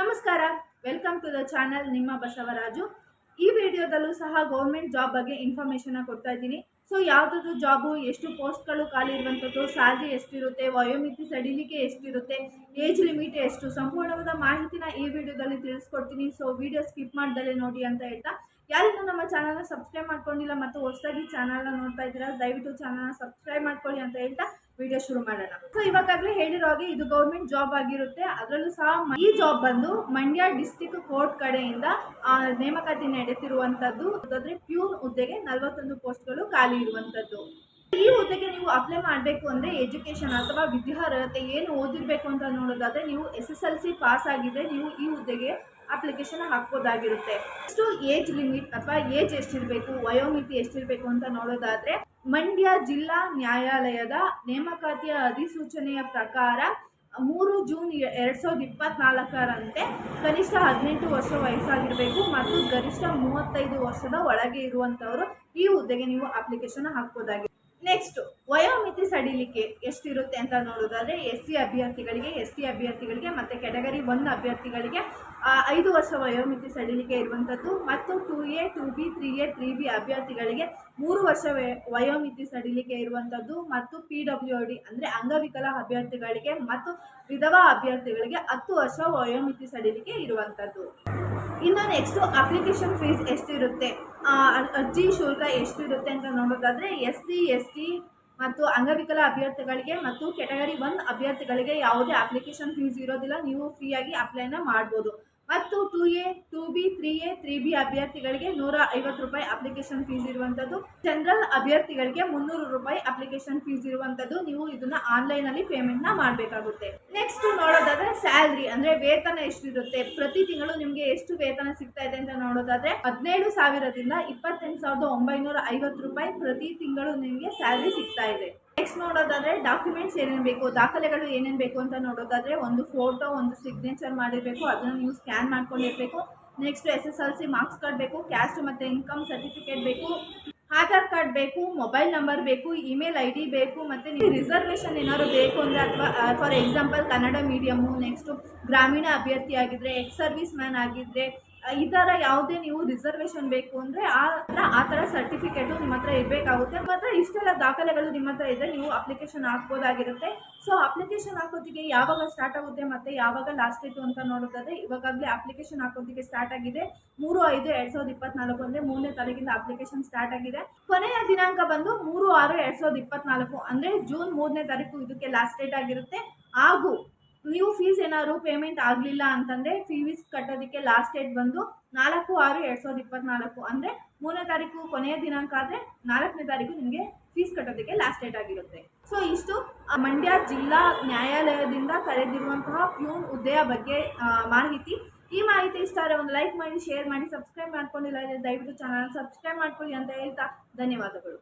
ನಮಸ್ಕಾರ. Welcome to the channel ನಿಮ್ಮ ಬಸವರಾಜು. ಈ ವಿಡಿಯೋದಲ್ಲೂ ಸಹ ಗೌರ್ಮೆಂಟ್ ಜಾಬ್ ಬಗ್ಗೆ ಇನ್ಫಾರ್ಮೇಶನ್ ಕೊಡ್ತಾ ಇದ್ದೀನಿ. ಸೊ ಯಾವುದಾದ್ರು ಜಾಬು ಎಷ್ಟು ಪೋಸ್ಟ್ಗಳು ಖಾಲಿ ಇರುವಂಥದ್ದು ಸ್ಯಾಲ್ರಿ ಎಷ್ಟಿರುತ್ತೆ, ವಯೋಮಿತಿ ಸಡಿಲಿಕೆ ಎಷ್ಟಿರುತ್ತೆ ಏಜ್ ಲಿಮಿಟ್ ಎಷ್ಟು, ಸಂಪೂರ್ಣವಾದ ಮಾಹಿತಿನ ಈ ವಿಡಿಯೋದಲ್ಲಿ ತಿಳಿಸ್ಕೊಡ್ತೀನಿ. ಸೊ ವಿಡಿಯೋ ಸ್ಕಿಪ್ ಮಾಡ್ದಲೇ ನೋಡಿ ಅಂತ ಹೇಳ್ತಾ. ಯಾರಿಗೂ ನಮ್ಮ ಚಾನಲ್ನ ಸಬ್ಸ್ಕ್ರೈಬ್ ಮಾಡ್ಕೊಂಡಿಲ್ಲ ಮತ್ತು ಹೊಸದಾಗಿ ಚಾನಲ್ನ ನೋಡ್ತಾ ಇದ್ದೀರಾ, ದಯವಿಟ್ಟು ಚಾನಲ್ನ ಸಬ್ಸ್ಕ್ರೈಬ್ ಮಾಡ್ಕೊಳ್ಳಿ ಅಂತ ಹೇಳ್ತಾ. ವಿಡಿಯೋ ಶುರು ಮಾಡೋಣ. ಸೊ ಇವಾಗಲೇ ಹೇಳಿರೋ ಹಾಗೆ ಇದು ಗೌರ್ಮೆಂಟ್ ಜಾಬ್ ಆಗಿರುತ್ತೆ. ಅದರಲ್ಲೂ ಸಹ ಈ ಜಾಬ್ ಬಂದು ಮಂಡ್ಯ ಡಿಸ್ಟಿಕ್ ಕೋರ್ಟ್ ಕಡೆಯಿಂದ ನೇಮಕಾತಿ ನಡೆಯುತ್ತಿರುವಂತದ್ದು ಅದಾದ್ರೆ ಪ್ಯೂನ್ ಹುದ್ದೆಗೆ ನಲವತ್ತೊಂದು ಪೋಸ್ಟ್ಗಳು ಖಾಲಿ ಇರುವಂತದ್ದು. ಈ ಹುದ್ದೆಗೆ ನೀವು ಅಪ್ಲೈ ಮಾಡಬೇಕು ಅಂದರೆ ಎಜುಕೇಷನ್ ಅಥವಾ ವಿದ್ಯಾರ್ಹತೆ ಏನು ಓದಿರಬೇಕು ಅಂತ ನೋಡೋದಾದ್ರೆ ನೀವು S S L C pass ಆಗಿದ್ರೆ ನೀವು ಈ ಹುದ್ದೆಗೆ ಅಪ್ಲಿಕೇಶನ್ ಹಾಕ್ಬೋದಾಗಿರುತ್ತೆ. ಎಷ್ಟು ಏಜ್ ಲಿಮಿಟ್ ಅಥವಾ ಏಜ್ ಎಷ್ಟಿರಬೇಕು, ವಯೋಮಿತಿ ಎಷ್ಟಿರಬೇಕು ಅಂತ ನೋಡೋದಾದ್ರೆ, ಮಂಡ್ಯ ಜಿಲ್ಲಾ ನ್ಯಾಯಾಲಯದ ನೇಮಕಾತಿಯ ಅಧಿಸೂಚನೆಯ ಪ್ರಕಾರ ಮೂರು ಜೂನ್ ಎರಡು ಎರಡ್ ಸಾವಿರದ ಇಪ್ಪತ್ನಾಲ್ಕರಂತೆ ಕನಿಷ್ಠ ಹದಿನೆಂಟು ವರ್ಷ ವಯಸ್ಸಾಗಿರಬೇಕು ಮತ್ತು ಗರಿಷ್ಠ ಮೂವತ್ತೈದು ವರ್ಷದ ಒಳಗೆ ಇರುವಂಥವರು ಈ ಹುದ್ದೆಗೆ ನೀವು ಅಪ್ಲಿಕೇಶನ್ ಹಾಕ್ಬೋದಾಗಿದೆ ನೆಕ್ಸ್ಟ್ ವಯೋಮಿತಿ ಸಡಿಲಿಕೆ ಎಷ್ಟಿರುತ್ತೆ ಅಂತ ನೋಡೋದಾದ್ರೆ ಎಸ್ ಸಿ ಅಭ್ಯರ್ಥಿಗಳಿಗೆ, ಎಸ್ ಟಿ ಅಭ್ಯರ್ಥಿಗಳಿಗೆ ಮತ್ತು ಕೆಟಗರಿ ಒನ್ ಅಭ್ಯರ್ಥಿಗಳಿಗೆ ಐದು ವರ್ಷ ವಯೋಮಿತಿ ಸಡಿಲಿಕೆ ಇರುವಂಥದ್ದು ಮತ್ತು two A two B three A three B ಅಭ್ಯರ್ಥಿಗಳಿಗೆ ಮೂರು ವರ್ಷ ವಯ- ವಯೋಮಿತಿ ಸಡಿಲಿಕೆ ಇರುವಂಥದ್ದು ಮತ್ತು ಪಿ ಡಬ್ಲ್ಯೂ ಡಿ ಅಂದರೆ ಅಂಗವಿಕಲ ಅಭ್ಯರ್ಥಿಗಳಿಗೆ ಮತ್ತು ವಿಧವಾ ಅಭ್ಯರ್ಥಿಗಳಿಗೆ ಹತ್ತು ವರ್ಷ ವಯೋಮಿತಿ ಸಡಿಲಿಕೆ ಇರುವಂಥದ್ದು. ಇನ್ನು ನೆಕ್ಸ್ಟು ಅಪ್ಲಿಕೇಶನ್ ಫೀಸ್ ಎಷ್ಟಿರುತ್ತೆ? ಅರ್ಜಿ ಶುಲ್ಕ ಎಷ್ಟಿರುತ್ತೆ ಅಂತ ನೋಡೋದಾದರೆ ಎಸ್ ಸಿ, ಎಸ್ ಟಿ ಮತ್ತು ಅಂಗವಿಕಲ ಅಭ್ಯರ್ಥಿಗಳಿಗೆ ಮತ್ತು ಕೆಟಗರಿ ಒನ್ ಅಭ್ಯರ್ಥಿಗಳಿಗೆ ಯಾವುದೇ ಅಪ್ಲಿಕೇಶನ್ ಫೀಸ್ ಇರೋದಿಲ್ಲ. ನೀವು ಫ್ರೀಯಾಗಿ ಅಪ್ಲೈನ ಮಾಡ್ಬೋದು. ಮತ್ತು two A, two B, three A, three B ಅಭ್ಯರ್ಥಿಗಳಿಗೆ ನೂರ ಐವತ್ತು ರೂಪಾಯಿ ಅಪ್ಲಿಕೇಶನ್ ಫೀಸ್ ಇರುವಂಥದ್ದು. ಜನರಲ್ ಅಭ್ಯರ್ಥಿಗಳಿಗೆ ಮುನ್ನೂರು ರೂಪಾಯಿ ಅಪ್ಲಿಕೇಶನ್ ಫೀಸ್ ಇರುವಂಥದ್ದು ನೀವು ಇದನ್ನ ಆನ್ಲೈನಲ್ಲಿ ಪೇಮೆಂಟ್ನ ಮಾಡಬೇಕಾಗುತ್ತೆ. ನೆಕ್ಸ್ಟ್ ನೋಡೋದಾದ್ರೆ ಸ್ಯಾಲ್ರಿ ಅಂದ್ರೆ ವೇತನ ಎಷ್ಟಿರುತ್ತೆ? ಪ್ರತಿ ತಿಂಗಳು ನಿಮಗೆ ಎಷ್ಟು ವೇತನ ಸಿಗ್ತಾ ಇದೆ ಅಂತ ನೋಡೋದಾದ್ರೆ ಹದಿನೇಳು ಸಾವಿರದಿಂದ ಇಪ್ಪತ್ತೆಂಟು ಸಾವಿರದ ಒಂಬೈನೂರ ಐವತ್ತು ರೂಪಾಯಿ ಪ್ರತಿ ತಿಂಗಳು ನಿಮಗೆ ಸ್ಯಾಲ್ರಿ ಸಿಗ್ತಾ ಇದೆ. ನೆಕ್ಸ್ಟ್ ನೋಡೋದಾದ್ರೆ ಡಾಕ್ಯುಮೆಂಟ್ಸ್ ಏನೇನು ಬೇಕು, ದಾಖಲೆಗಳು ಏನೇನು ಬೇಕು ಅಂತ ನೋಡೋದಾದ್ರೆ ಒಂದು ಫೋಟೋ ಒಂದು ಸಿಗ್ನೇಚರ್ ಮಾಡಿರಬೇಕು, ಅದನ್ನು ನೀವು scan ಮಾಡ್ಕೊಂಡಿರಬೇಕು. Next S S L C marks card ಬೇಕು ಕ್ಯಾಸ್ಟ್ ಮತ್ತು ಇನ್ಕಮ್ ಸರ್ಟಿಫಿಕೇಟ್ ಬೇಕು ಆಧಾರ್ ಕಾರ್ಡ್ ಬೇಕು ಮೊಬೈಲ್ ನಂಬರ್ ಬೇಕು ಇಮೇಲ್ ಐ ಡಿ ಬೇಕು, ಮತ್ತು ನೀವು ರಿಸರ್ವೇಷನ್ ಏನಾದ್ರು ಬೇಕು ಅಂದರೆ ಅಥವಾ for example Kannada medium next ಗ್ರಾಮೀಣ ಅಭ್ಯರ್ಥಿ ಆಗಿದ್ದರೆ ಎಕ್ಸ್ ಸರ್ವಿಸ್ ಮ್ಯಾನ್ ಆಗಿದ್ದರೆ ಈ ಥರ ಯಾವುದೇ ನೀವು ರಿಸರ್ವೇಷನ್ ಬೇಕು ಅಂದರೆ ಆ ಥರ ಆ ಥರ ಸರ್ಟಿಫಿಕೇಟು ನಿಮ್ಮ ಹತ್ರ ಇರಬೇಕಾಗುತ್ತೆ. ಮಾತ್ರ ಇಷ್ಟೆಲ್ಲ ದಾಖಲೆಗಳು ನಿಮ್ಮ ಹತ್ರ ಇದ್ದರೆ ನೀವು ಅಪ್ಲಿಕೇಶನ್ ಹಾಕ್ಬೋದಾಗಿರುತ್ತೆ. ಸೊ ಅಪ್ಲಿಕೇಶನ್ ಹಾಕೋದಿಗೆ ಯಾವಾಗ ಸ್ಟಾರ್ಟ್ ಆಗುತ್ತೆ ಮತ್ತು ಯಾವಾಗ ಲಾಸ್ಟ್ ಡೇಟು ಅಂತ ನೋಡೋದಾದ್ರೆ ಇವಾಗಲೇ ಅಪ್ಲಿಕೇಶನ್ ಹಾಕೋದಿಕ್ಕೆ ಸ್ಟಾರ್ಟ್ ಆಗಿದೆ. ಮೂರು ಐದು ಎರಡು ಸಾವಿರದ ಇಪ್ಪತ್ನಾಲ್ಕು ಅಂದರೆ ಮೂರನೇ ತಾರೀಕಿಂದ ಅಪ್ಲಿಕೇಶನ್ ಸ್ಟಾರ್ಟ್ ಆಗಿದೆ. ಕೊನೆಯ ದಿನಾಂಕ ಬಂದು ಮೂರು ಆರು ಎರಡು ಸಾವಿರದ ಇಪ್ಪತ್ನಾಲ್ಕು ಅಂದರೆ ಜೂನ್ ಮೂರನೇ ತಾರೀಕು ಇದಕ್ಕೆ ಲಾಸ್ಟ್ ಡೇಟ್ ಆಗಿರುತ್ತೆ. ಹಾಗೂ ಏನಾದ್ರು ಪೇಮೆಂಟ್ ಆಗಲಿಲ್ಲ ಅಂತಂದರೆ ಫೀಸ್ ಕಟ್ಟೋದಕ್ಕೆ ಲಾಸ್ಟ್ ಡೇಟ್ ಬಂದು ನಾಲ್ಕು ಆರು ಎರಡು ಸಾವಿರದ ಇಪ್ಪತ್ನಾಲ್ಕು ಅಂದರೆ ಮೂರನೇ ತಾರೀಕು ಕೊನೆಯ ದಿನಾಂಕ ಆದರೆ ನಾಲ್ಕನೇ ತಾರೀಕು ನಿಮಗೆ ಫೀಸ್ ಕಟ್ಟೋದಕ್ಕೆ ಲಾಸ್ಟ್ ಡೇಟ್ ಆಗಿರುತ್ತೆ. ಸೊ ಇಷ್ಟು ಮಂಡ್ಯ ಜಿಲ್ಲಾ ನ್ಯಾಯಾಲಯದಿಂದ ಕರೆದಿರುವಂತಹ ಪ್ಯೂನ್ ಹುದ್ದೆಯ ಬಗ್ಗೆ ಮಾಹಿತಿ. ಈ ಮಾಹಿತಿ ಇಷ್ಟ ಆದರೆ ಒಂದು ಲೈಕ್ ಮಾಡಿ ಶೇರ್ ಮಾಡಿ ಸಬ್ಸ್ಕ್ರೈಬ್ ಮಾಡ್ಕೊಂಡಿಲ್ಲ ದಯವಿಟ್ಟು ಚಾನಲ್ ಸಬ್ಸ್ಕ್ರೈಬ್ ಮಾಡ್ಕೊಳ್ಳಿ ಅಂತ ಹೇಳ್ತಾ ಧನ್ಯವಾದಗಳು.